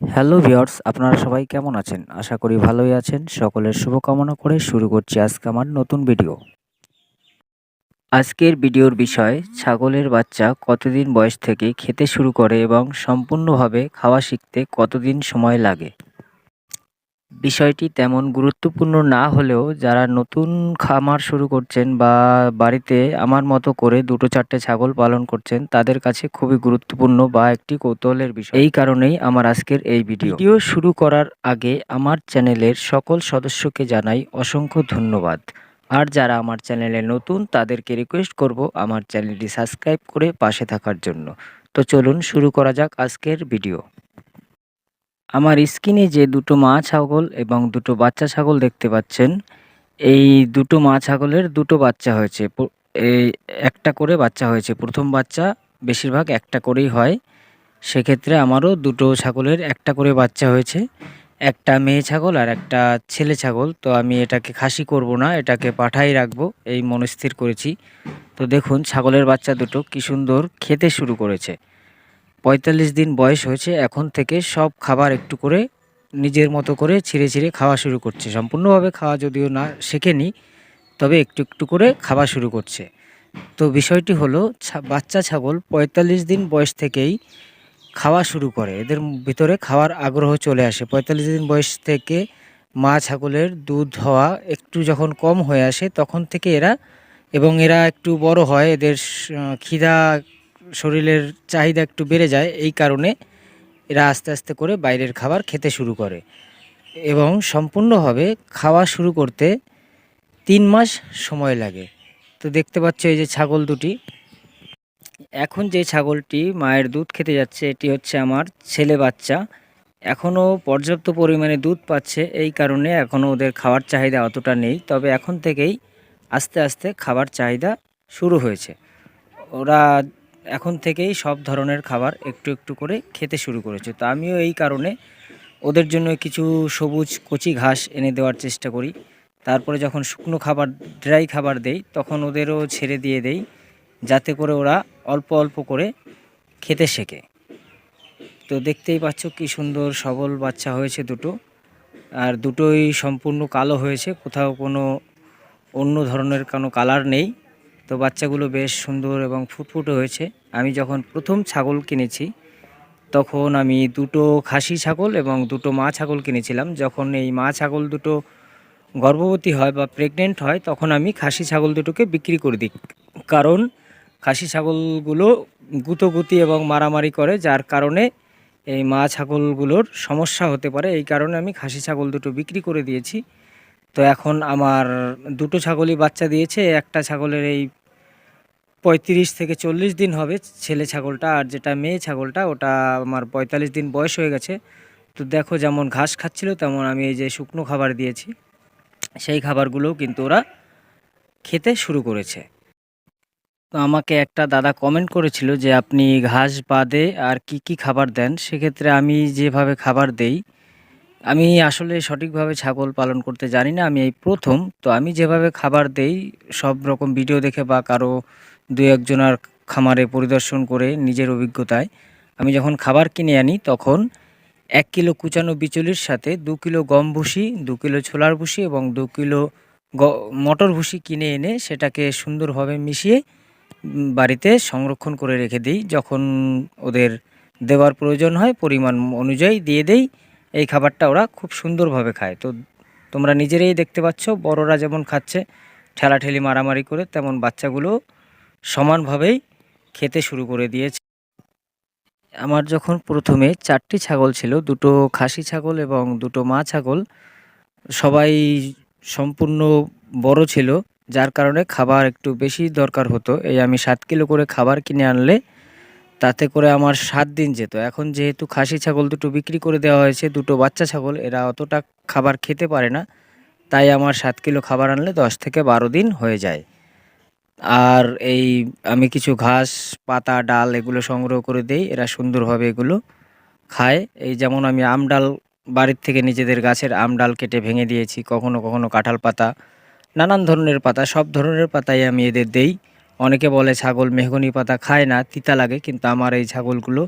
Hello viewers আপনারা সবাই কেমন আছেন? আশা করি ভালোই আছেন। সকলের শুভকামনা করে শুরু করছি আজকে আমার নতুন ভিডিও আজকের ভিডিওর বিষয়, ছাগলের বাচ্চা কতদিন বয়স থেকে খেতে শুরু করে এবং সম্পূর্ণভাবে খাওয়া শিখতে কতদিন সময় লাগে? বিষয়টি তেমন গুরুত্বপূর্ণ না হলেও যারা নতুন খামার শুরু করছেন বা বাড়িতে আমার মতো করে দুটো চারটে ছাগল পালন করছেন, তাদের কাছে খুবই গুরুত্বপূর্ণ বা একটি কৌতূহলের বিষয়। এই কারণেই আমার আজকের এই ভিডিও। ভিডিও শুরু করার আগে আমার চ্যানেলের সকল সদস্যকে জানাই অসংখ্য ধন্যবাদ। আর যারা আমার চ্যানেলে নতুন, তাদেরকে রিকোয়েস্ট করব আমার চ্যানেলটি সাবস্ক্রাইব করে পাশে থাকার জন্য। তো চলুন শুরু করা যাক আজকের ভিডিও। আমার স্ক্রিনে যে দুটো মা ছাগল এবং দুটো বাচ্চা ছাগল দেখতে পাচ্ছেন, এই দুটো মা ছাগলের দুটো বাচ্চা হয়েছে। এই একটা করে বাচ্চা হয়েছে। প্রথম বাচ্চা বেশিরভাগ একটা করেই হয়। সেক্ষেত্রে আমারও দুটো ছাগলের একটা করে বাচ্চা হয়েছে। একটা মেয়ে ছাগল আর একটা ছেলে ছাগল। তো আমি এটাকে খাসি করব না, এটাকে পাঠাই রাখব, এই মনস্থির করেছি। তো দেখুন, ছাগলের বাচ্চা দুটো কি সুন্দর খেতে শুরু করেছে। পঁয়তাল্লিশ দিন বয়স হয়েছে, এখন থেকে সব খাবার একটু করে নিজের মতো করে ছিঁড়ে ছিঁড়ে খাওয়া শুরু করছে। সম্পূর্ণভাবে খাওয়া যদিও না শেখেনি, তবে একটু একটু করে খাওয়া শুরু করছে। তো বিষয়টি হলো বাচ্চা ছাগল পঁয়তাল্লিশ দিন বয়স থেকেই খাওয়া শুরু করে। এদের ভিতরে খাওয়ার আগ্রহ চলে আসে। পঁয়তাল্লিশ দিন বয়স থেকে মা ছাগলের দুধ হওয়া একটু যখন কম হয়ে আসে, তখন থেকে এরা এবং এরা একটু বড় হয়, এদের খিদা শরীরের চাহিদা একটু বেড়ে যায়, এই কারণে এরা আস্তে আস্তে করে বাইরের খাবার খেতে শুরু করে। এবং সম্পূর্ণভাবে খাওয়া শুরু করতে তিন মাস সময় লাগে। তো দেখতে পাচ্ছ এই যে ছাগল দুটি। এখন যে ছাগলটি মায়ের দুধ খেতে যাচ্ছে, এটি হচ্ছে আমার ছেলে বাচ্চা। এখনও পর্যাপ্ত পরিমাণে দুধ পাচ্ছে, এই কারণে এখনও ওদের খাওয়ার চাহিদা অতটা নেই। তবে এখন থেকেই আস্তে আস্তে খাবার চাহিদা শুরু হয়েছে। ওরা এখন থেকেই সব ধরনের খাবার একটু একটু করে খেতে শুরু করেছে। তো আমিও এই কারণে ওদের জন্য কিছু সবুজ কচি ঘাস এনে দেওয়ার চেষ্টা করি। তারপরে যখন শুকনো খাবার ড্রাই খাবার দেই, তখন ওদেরও ছেড়ে দিয়ে দেই, যাতে করে ওরা অল্প অল্প করে খেতে শেখে। তো দেখতেই পাচ্ছ কি সুন্দর সবল বাচ্চা হয়েছে দুটো। আর দুটোই সম্পূর্ণ কালো হয়েছে, কোথাও কোনো অন্য ধরনের কোনো কালার নেই। তো বাচ্চাগুলো বেশ সুন্দর এবং ফুটফুটে হয়েছে। আমি যখন প্রথম ছাগল কিনেছি, তখন আমি দুটো খাসি ছাগল এবং দুটো মা ছাগল কিনেছিলাম। যখন এই মা ছাগল দুটো গর্ভবতী হয় বা প্রেগনেন্ট হয়, তখন আমি খাসি ছাগল দুটোকে বিক্রি করে দিই। কারণ খাসি ছাগলগুলো গুতোগুতি এবং মারামারি করে, যার কারণে এই মা ছাগলগুলোর সমস্যা হতে পারে। এই কারণে আমি খাসি ছাগল দুটো বিক্রি করে দিয়েছি। তো এখন আমার দুটো ছাগলই বাচ্চা দিয়েছে, একটা ছাগলের এই পঁয়ত্রিশ থেকে চল্লিশ দিন হবে ছেলে ছাগলটা আর যেটা মেয়ে ছাগলটা ওটা আমার পঁয়তাল্লিশ দিন বয়স হয়ে গেছে। তো দেখো যেমন ঘাস খাচ্ছিল তেমন আমি এই যে শুকনো খাবার দিয়েছি, সেই খাবারগুলোও কিন্তু ওরা খেতে শুরু করেছে। তো আমাকে একটা দাদা কমেন্ট করেছিল যে, আপনি ঘাস বাদে আর কি কি খাবার দেন? সেক্ষেত্রে আমি যেভাবে খাবার দেই আমি আসলে সঠিকভাবে ছাগল পালন করতে জানি না, আমি এই প্রথম। তো আমি যেভাবে খাবার দেই, সব রকম ভিডিও দেখে বা কারও দু একজনার খামারে পরিদর্শন করে নিজের অভিজ্ঞতায়, আমি যখন খাবার কিনে আনি তখন এক কিলো কুচানো বিচুলির সাথে দু কিলো গম ভুসি, দু কিলো ছোলার ভুসি এবং দু কিলো মটর ভুসি কিনে এনে সেটাকে সুন্দরভাবে মিশিয়ে বাড়িতে সংরক্ষণ করে রেখে দিই। যখন ওদের দেওয়ার প্রয়োজন হয় পরিমাণ অনুযায়ী দিয়ে দেই। এই খাবারটা ওরা খুব সুন্দরভাবে খায়। তো তোমরা নিজেরাই দেখতে পাচ্ছ, বড়রা যেমন খাচ্ছে, ঠেলাঠেলি মারামারি করে, তেমন বাচ্চাগুলো সমানভাবেই খেতে শুরু করে দিয়েছে। আমার যখন প্রথমে চারটি ছাগল ছিল, দুটো খাসি ছাগল এবং দুটো মা ছাগল, সবাই সম্পূর্ণ বড় ছিল, যার কারণে খাবার একটু বেশি দরকার হতো। এই আমি সাত কিলো করে খাবার কিনে আনলে তাতে করে আমার সাত দিন যেত। এখন যেহেতু খাসি ছাগল দুটো বিক্রি করে দেওয়া হয়েছে, দুটো বাচ্চা ছাগল, এরা অতটা খাবার খেতে পারে না। তাই আমার সাত কিলো খাবার আনলে দশ থেকে বারো দিন হয়ে যায়। আর এই আমি কিছু ঘাস, পাতা, ডাল এগুলো সংগ্রহ করে দেই, এরা সুন্দরভাবে এগুলো খায়। এই যেমন আমি আম ডাল, বাড়ির থেকে নিজেদের গাছের আম ডাল কেটে ভেঙে দিয়েছি, কখনো কখনো কাঁঠাল পাতা, নানান ধরনের পাতা, সব ধরনের পাতাই আমি এদের দেই। অনেকে বলে ছাগল মেহগনি পাতা খায় না, তিতা লাগে, কিন্তু আমার এই ছাগলগুলো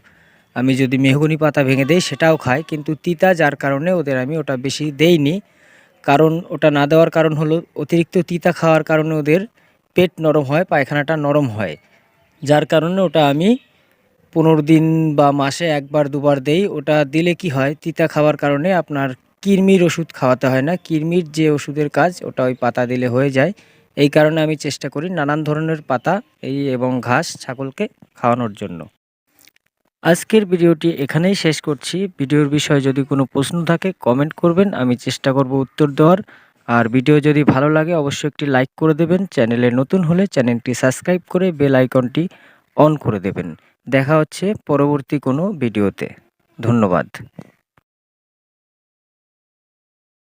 আমি যদি মেহগনি পাতা ভেঙে দেই সেটাও খায়, কিন্তু তিতা যার কারণে ওদের আমি ওটা বেশি দেইনি। কারণ ওটা না দেওয়ার কারণ হলো অতিরিক্ত তিতা খাওয়ার কারণে ওদের পেট নরম হয়, পায়খানাটা নরম হয়। যার কারণে ওটা আমি পনেরো দিন বা মাসে একবার, দুবার দেই, ওটা দিলে কি হয়, তিতা খাওয়ার কারণে আপনার কৃমির ওষুধ খাওয়াতে হয় না, কৃমির যে ওষুধের কাজ, ওটা ওই পাতা দিলে হয়ে যায়। এই কারণে আমি চেষ্টা করি নানান ধরনের পাতা এই এবং ঘাস, ছাগলকে খাওয়ানোর জন্য। আজকের ভিডিওটি এখানেই শেষ করছি। ভিডিওর বিষয়ে যদি কোনো প্রশ্ন থাকে কমেন্ট করবেন, আমি চেষ্টা করব উত্তর দেওয়ার। আর ভিডিও যদি ভালো লাগে, অবশ্যই একটি লাইক করে দেবেন। চ্যানেলে নতুন হলে চ্যানেলটি সাবস্ক্রাইব করে বেল আইকনটি অন করে দেবেন। দেখা হচ্ছে পরবর্তী কোনো ভিডিওতে। ধন্যবাদ।